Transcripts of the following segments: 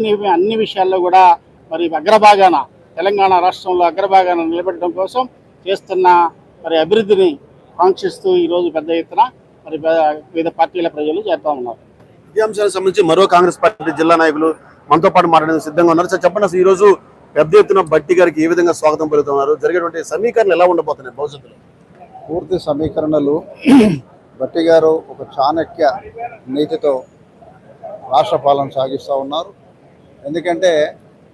అన్ని అన్ని విషయాల్లో కూడా మరి అగ్రభాగాన తెలంగాణ రాష్ట్రంలో అగ్రభాగాన నిలబెట్టడం కోసం చేస్తున్న మరి అభివృద్ధిని కాంక్షిస్తూ ఈరోజు పెద్ద ఎత్తున మరి వివిధ పార్టీల ప్రజలు చేరుతా ఉన్నారు. ఈ అంశాలకు సంబంధించి మరో కాంగ్రెస్ పార్టీ జిల్లా నాయకులు మనతో పాటు మాట్లాడేందుకు సిద్ధంగా ఉన్నారు. సార్ చెప్పండి అసలు ఈ రోజు పెద్ద ఎత్తున బట్టి గారికి ఏ విధంగా స్వాగతం పలుకుతున్నారు? జరిగేటువంటి సమీకరణలు ఎలా ఉండబోతున్నాయి భవిష్యత్తులో? పూర్తి సమీకరణలు భట్టి గారు ఒక చాణక్య నీతితో రాష్ట్ర పాలన సాగిస్తూ ఉన్నారు. ఎందుకంటే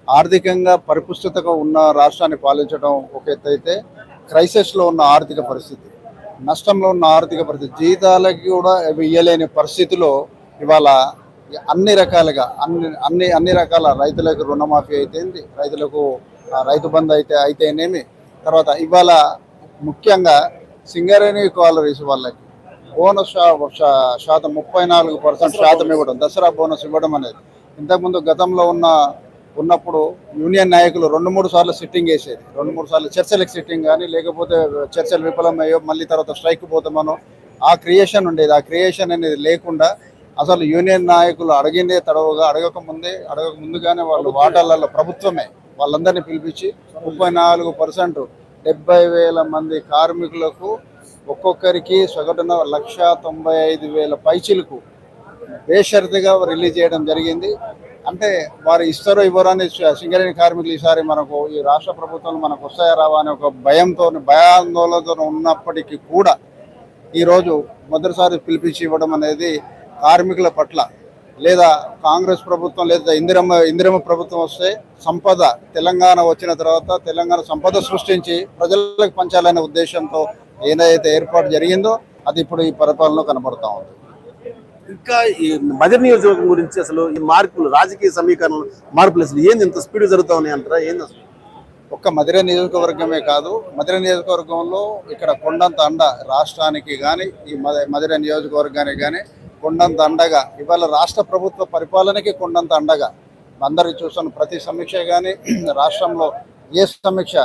ఆర్థికంగా పరిపుష్టతగా ఉన్న రాష్ట్రాన్ని పాలించడం ఒక ఎత్తు అయితే క్రైసిస్లో ఉన్న ఆర్థిక పరిస్థితి నష్టంలో ఉన్న ఆర్థిక పరిస్థితి జీతాలకి కూడా ఇవ్వలేని పరిస్థితిలో ఇవాళ అన్ని రకాలుగా అన్ని అన్ని అన్ని రకాల రైతులకు రుణమాఫీ అయితేంది రైతులకు రైతు బంధు అయితే అయితేనేమి. తర్వాత ఇవాళ ముఖ్యంగా సింగరేణి కాలరీస్ వాళ్ళకి బోనస్ శా- శాతం ముప్పై నాలుగు పర్సెంట్ శాతం ఇవ్వడం దసరా బోనస్ ఇవ్వడం అనేది ఇంతకుముందు గతంలో ఉన్న ఉన్నప్పుడు యూనియన్ నాయకులు రెండు మూడు సార్లు సిట్టింగ్ వేసేది. రెండు మూడు సార్లు చర్చలకు సిట్టింగ్ కానీ లేకపోతే చర్చలు విఫలమయ్యో మళ్ళీ తర్వాత స్ట్రైక్ పోతామనో ఆ క్రియేషన్ ఉండేది. ఆ క్రియేషన్ అనేది లేకుండా అసలు యూనియన్ నాయకులు అడిగిందే తడవగా అడగక ముందే అడగక ముందుగానే వాళ్ళు వాటాలలో ప్రభుత్వమే. వాళ్ళందరినీ పిలిపించి ముప్పై నాలుగు పర్సెంట్ డెబ్బై వేల మంది కార్మికులకు ఒక్కొక్కరికి సగటున లక్ష తొంభై ఐదు వేల పైచిలకు బేషరతుగా రిలీజ్ చేయడం జరిగింది. అంటే వారు ఇస్తారో ఇవ్వరో అని సింగరేణి కార్మికులు ఈసారి మనకు ఈ రాష్ట్ర ప్రభుత్వం మనకు వస్తాయా రావా అనే ఒక భయంతో భయాందోళనతో ఉన్నప్పటికీ కూడా ఈరోజు మొదటిసారి పిలిపించి ఇవ్వడం అనేది కార్మికుల పట్ల లేదా కాంగ్రెస్ ప్రభుత్వం లేదా ఇందిరమ్మ ఇందిరమ్మ ప్రభుత్వం వస్తే సంపద తెలంగాణ వచ్చిన తర్వాత తెలంగాణ సంపద సృష్టించి ప్రజలకు పంచాలనే ఉద్దేశంతో ఏదైతే ఏర్పాటు జరిగిందో అది ఇప్పుడు ఈ పరిపాలనలో కనబడుతూ ఉంది. ఇంకా ఈ మదర్ నియోజకవర్గం గురించి అసలు ఈ మార్పులు రాజకీయ సమీకరణలు మార్పులు అసలు ఏంది? ఇంత స్పీడ్ జరుగుతా ఉన్నాయి అంటారా? ఏంది అసలు? ఒక్క మధుర నియోజకవర్గమే కాదు మధుర నియోజకవర్గంలో ఇక్కడ కొండంత అండ రాష్ట్రానికి కానీ ఈ మధుర నియోజకవర్గానికి కానీ కొండంత అండగా ఇవాళ రాష్ట్ర ప్రభుత్వ పరిపాలనకి కొండంత అండగా అందరూ చూస్తున్న ప్రతి సమీక్ష కానీ రాష్ట్రంలో ఏ సమీక్ష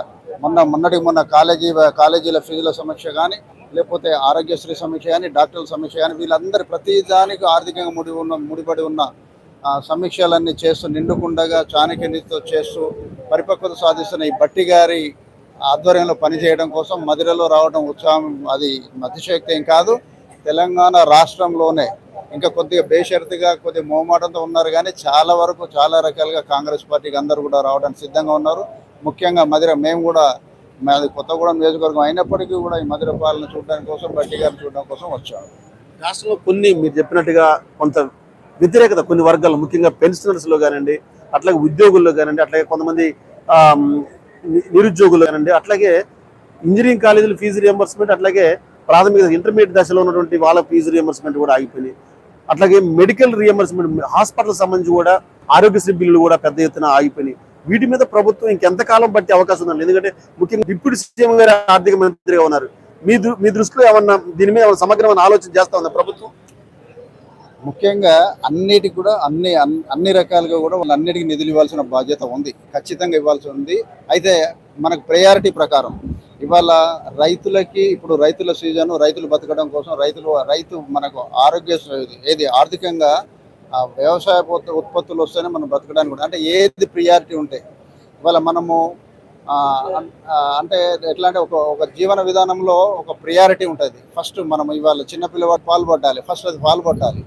మొన్న మొన్నటికి మొన్న కాలేజీ కాలేజీల ఫీజుల సమీక్ష కానీ లేకపోతే ఆరోగ్యశ్రీ సమీక్ష కానీ డాక్టర్ల సమీక్ష కానీ వీళ్ళందరూ ప్రతి దానికి ఆర్థికంగా ముడి ఉన్న ముడిపడి ఉన్న సమీక్షలన్నీ చేస్తూ నిండుకుండగా చాణక్య చేస్తూ పరిపక్వత సాధిస్తున్న ఈ బట్టి గారి ఆధ్వర్యంలో పనిచేయడం కోసం మధురలో రావడం ఉత్సాహం అది అతిశక్తి ఏం కాదు. తెలంగాణ రాష్ట్రంలోనే ఇంకా కొద్దిగా బేషరతుగా కొద్దిగా మోమాటంతో ఉన్నారు కానీ చాలా వరకు చాలా రకాలుగా కాంగ్రెస్ పార్టీకి అందరూ కూడా రావడానికి సిద్ధంగా ఉన్నారు. ముఖ్యంగా మధుర మేము కూడా మాది కొత్తగూడెం నియోజకవర్గం అయినప్పటికీ కూడా ఈ మధుర పాలన చూడడానికి కోసం బట్టి గారిని చూడడం కోసం వచ్చాము రాష్ట్రంలో కొన్ని మీరు చెప్పినట్టుగా కొంత వ్యతిరేకత కొన్ని వర్గాలు ముఖ్యంగా పెన్షనర్స్లో కానివ్వండి అట్లాగే ఉద్యోగుల్లో కానివ్వండి అట్లాగే కొంతమంది నిరుద్యోగులు కానివ్వండి అట్లాగే ఇంజనీరింగ్ కాలేజీల ఫీజు రియంబర్స్మెంట్ అట్లాగే ప్రాథమిక ఇంటర్మీడియట్ దశలో ఉన్నటువంటి వాళ్ళ ఫీజు రియంబర్స్మెంట్ కూడా ఆగిపోయినాయి. అట్లాగే మెడికల్ రియంబర్స్మెంట్ హాస్పిటల్ సంబంధించి కూడా ఆరోగ్యశ్రీ బిల్లులు కూడా పెద్ద ఎత్తున ఆగిపోయినాయి. వీటి మీద ప్రభుత్వం ఇంకెంతకాలం పట్టే అవకాశం ఉందండి. ఎందుకంటే ముఖ్యంగా డిప్యూటీ సీఎం గారు ఆర్థిక మంత్రిగా ఉన్నారు. మీ మీ దృష్టిలో ఏమన్నా దీని మీద సమగ్రమైన ఆలోచన చేస్తా ఉందా ప్రభుత్వం? ముఖ్యంగా అన్నిటికి కూడా అన్ని అన్ని రకాలుగా కూడా వాళ్ళు అన్నిటికీ నిధులు ఇవ్వాల్సిన బాధ్యత ఉంది. ఖచ్చితంగా ఇవ్వాల్సి ఉంది. అయితే మనకు ప్రయారిటీ ప్రకారం ఇవాళ రైతులకి ఇప్పుడు రైతుల సీజన్ రైతులు బతకడం కోసం రైతులు రైతు మనకు ఆరోగ్య ఏది ఆర్థికంగా ఆ వ్యవసాయ ఉత్పత్తులు వస్తేనే మనం బ్రతకడానికి కూడా అంటే ఏది ప్రియారిటీ ఉంటాయి ఇవాళ మనము అంటే ఎట్లా అంటే ఒక ఒక జీవన విధానంలో ఒక ప్రియారిటీ ఉంటుంది. ఫస్ట్ మనం ఇవాళ చిన్న పిల్లవాడు పాలు పట్టాలి. ఫస్ట్ అది పాలు పట్టాలి.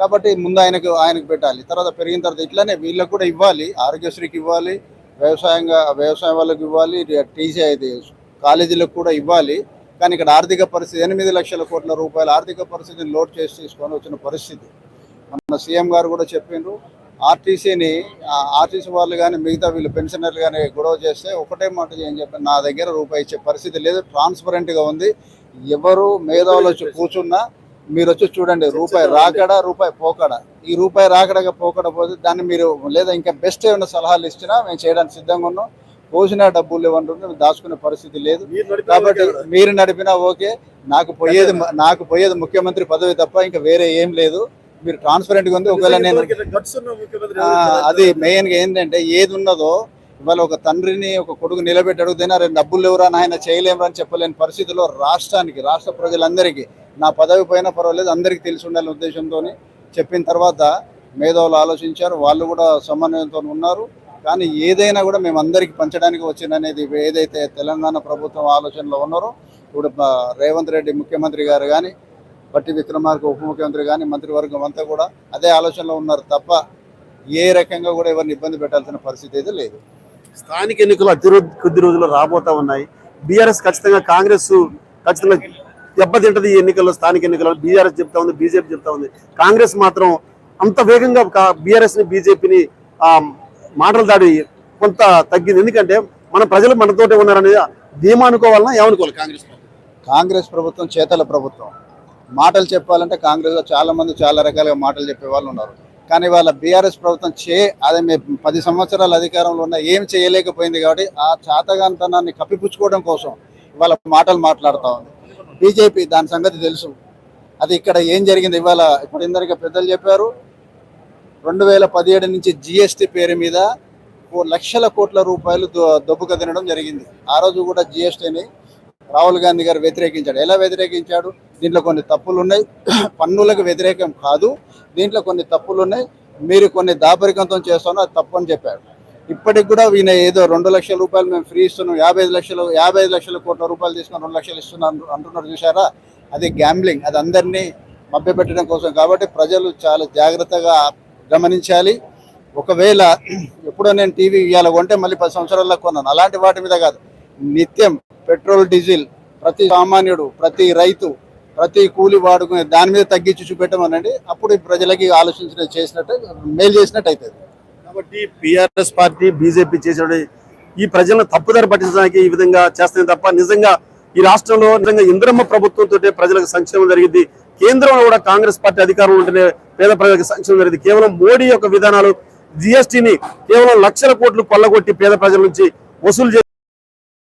కాబట్టి ముందు ఆయనకు ఆయనకు పెట్టాలి. తర్వాత పెరిగిన తర్వాత ఇట్లానే వీళ్ళకు కూడా ఇవ్వాలి. ఆరోగ్యశ్రీకి ఇవ్వాలి. వ్యవసాయంగా వ్యవసాయం వాళ్ళకి ఇవ్వాలి. టీసీ అయితే కాలేజీలకు కూడా ఇవ్వాలి. కానీ ఇక్కడ ఆర్థిక పరిస్థితి ఎనిమిది లక్షల కోట్ల రూపాయల ఆర్థిక పరిస్థితిని లోడ్ చేసి తీసుకొని వచ్చిన పరిస్థితి. మన సీఎం గారు కూడా చెప్పిండ్రు. ఆర్టీసీని ఆర్టీసీ వాళ్ళు కానీ మిగతా వీళ్ళు పెన్షనర్లు కానీ గొడవ చేస్తే ఒకటే మాట ఏం చెప్పారు నా దగ్గర రూపాయి ఇచ్చే పరిస్థితి లేదు. ట్రాన్స్పరెంట్గా ఉంది. ఎవరు మేధావులు వచ్చి కూర్చున్నా మీరు వచ్చి చూడండి రూపాయి రాకడా రూపాయి పోకడా. ఈ రూపాయి రాకడగా పోకడ పోతే దాన్ని మీరు లేదా ఇంకా బెస్ట్ ఏమైనా సలహాలు ఇచ్చినా మేము చేయడానికి సిద్ధంగా ఉన్నాం. పోసిన డబ్బులు ఇవ్వండి దాచుకునే పరిస్థితి లేదు. కాబట్టి మీరు నడిపినా ఓకే. నాకు పోయేది నాకు పోయేది ముఖ్యమంత్రి పదవి తప్ప ఇంకా వేరే ఏం లేదు. మీరు ట్రాన్స్పరెంట్గా ఉంది ఒకవేళ నేను అది మెయిన్గా ఏంటంటే ఏది ఉన్నదో ఇవాళ ఒక తండ్రిని ఒక కొడుకు నిలబెట్టి అడుగుతేనే రెండు డబ్బులు లేవురా నాయన చేయలేమురా అని చెప్పలేని పరిస్థితిలో రాష్ట్రానికి రాష్ట్ర ప్రజలందరికీ నా పదవి పోయినా పర్వాలేదు అందరికీ తెలిసి ఉండాలనే ఉద్దేశంతో చెప్పిన తర్వాత మేధావులు ఆలోచించారు. వాళ్ళు కూడా సమన్వయంతో ఉన్నారు. కానీ ఏదైనా కూడా మేము అందరికీ పంచడానికి వచ్చిందనేది ఏదైతే తెలంగాణ ప్రభుత్వం ఆలోచనలో ఉన్నారో ఇప్పుడు రేవంత్ రెడ్డి ముఖ్యమంత్రి గారు కానీ బట్టి విక్రమార్క ఉప ముఖ్యమంత్రి కానీ మంత్రివర్గం అంతా కూడా అదే ఆలోచనలో ఉన్నారు తప్ప ఏ రకంగా కూడా ఎవరిని ఇబ్బంది పెట్టాల్సిన పరిస్థితి అయితే లేదు. స్థానిక ఎన్నికలు అతి కొద్ది రోజుల్లో రాబోతా ఉన్నాయి. బీఆర్ఎస్ ఖచ్చితంగా కాంగ్రెస్ ఖచ్చితంగా దెబ్బతింటది ఈ ఎన్నికల్లో స్థానిక ఎన్నికల్లో. బీఆర్ఎస్ చెప్తా ఉంది బీజేపీ చెప్తా ఉంది. కాంగ్రెస్ మాత్రం అంత వేగంగా బీఆర్ఎస్ని బీజేపీని మాటలు దాడి కొంత తగ్గింది. ఎందుకంటే మన ప్రజలు మనతోటే ఉన్నారనేది ధీమా అనుకోవాలన్నా ఏమనుకోవాలి కాంగ్రెస్? కాంగ్రెస్ ప్రభుత్వం చేతల ప్రభుత్వం. మాటలు చెప్పాలంటే కాంగ్రెస్లో చాలామంది చాలా రకాలుగా మాటలు చెప్పే వాళ్ళు ఉన్నారు. కానీ వాళ్ళ బీఆర్ఎస్ ప్రభుత్వం చే అదే మేము పది సంవత్సరాల అధికారంలో ఉన్న ఏం చేయలేకపోయింది కాబట్టి ఆ చాతగాంతనాన్ని కప్పిపుచ్చుకోవడం కోసం ఇవాళ మాటలు మాట్లాడుతూ ఉంది. బీజేపీ దాని సంగతి తెలుసు. అది ఇక్కడ ఏం జరిగింది? ఇవాళ ఇప్పుడు ఇందరికీ పెద్దలు చెప్పారు. రెండు వేల పదిహేడు నుంచి జిఎస్టీ పేరు మీద ఓ లక్షల కోట్ల రూపాయలు దొ- దొబ్బుక తినడం జరిగింది. ఆ రోజు కూడా జిఎస్టీని రాహుల్ గాంధీ గారు వ్యతిరేకించాడు. ఎలా వ్యతిరేకించాడు? దీంట్లో కొన్ని తప్పులు ఉన్నాయి పన్నులకు వ్యతిరేకం కాదు. దీంట్లో కొన్ని తప్పులు ఉన్నాయి మీరు కొన్ని దాపరికంతో చేస్తాను అది తప్పు అని చెప్పాడు ఇప్పటికి కూడా ఈయన ఏదో రెండు లక్షల రూపాయలు మేము ఫ్రీ ఇస్తున్నాం యాభై ఐదు లక్షలు యాభై ఐదు లక్షల కోట్ల రూపాయలు తీసుకొని రెండు లక్షలు ఇస్తున్నాను అంటున్నారు చూసారా అది గ్యాంబ్లింగ్ అది అందరినీ మభ్యపెట్టడం కోసం. కాబట్టి ప్రజలు చాలా జాగ్రత్తగా గమనించాలి. ఒకవేళ ఎప్పుడో నేను టీవీ ఇవాళ కొంటే మళ్ళీ పది సంవత్సరాల్లో కొన్నాను. అలాంటి వాటి మీద కాదు. నిత్యం పెట్రోల్ డీజిల్ ప్రతి సామాన్యుడు ప్రతి రైతు ప్రతి కూలి వాడుకునే దాని మీద తగ్గించి చూపెట్టమనండి. అప్పుడు ప్రజలకి ఆలోచించిన చేసినట్టు మేలు చేసినట్టు అవుతుంది కాబట్టి పిఆర్ఎస్ పార్టీ బీజేపీ చేసిన ఈ ప్రజలను తప్పుదారి పట్టించడానికి ఈ విధంగా చేస్తుంది తప్ప నిజంగా ఈ రాష్ట్రంలో నిజంగా ఇంద్రమ్మ ప్రభుత్వంతో ప్రజలకు సంక్షేమం జరిగింది. కేంద్రంలో కూడా కాంగ్రెస్ పార్టీ అధికారంలో ఉంటేనే పేద ప్రజలకు సంక్షేమం జరిగింది. కేవలం మోడీ యొక్క విధానాలు జిఎస్టీని కేవలం లక్షల కోట్లు కొల్లగొట్టి పేద ప్రజల నుంచి వసూలు చేసి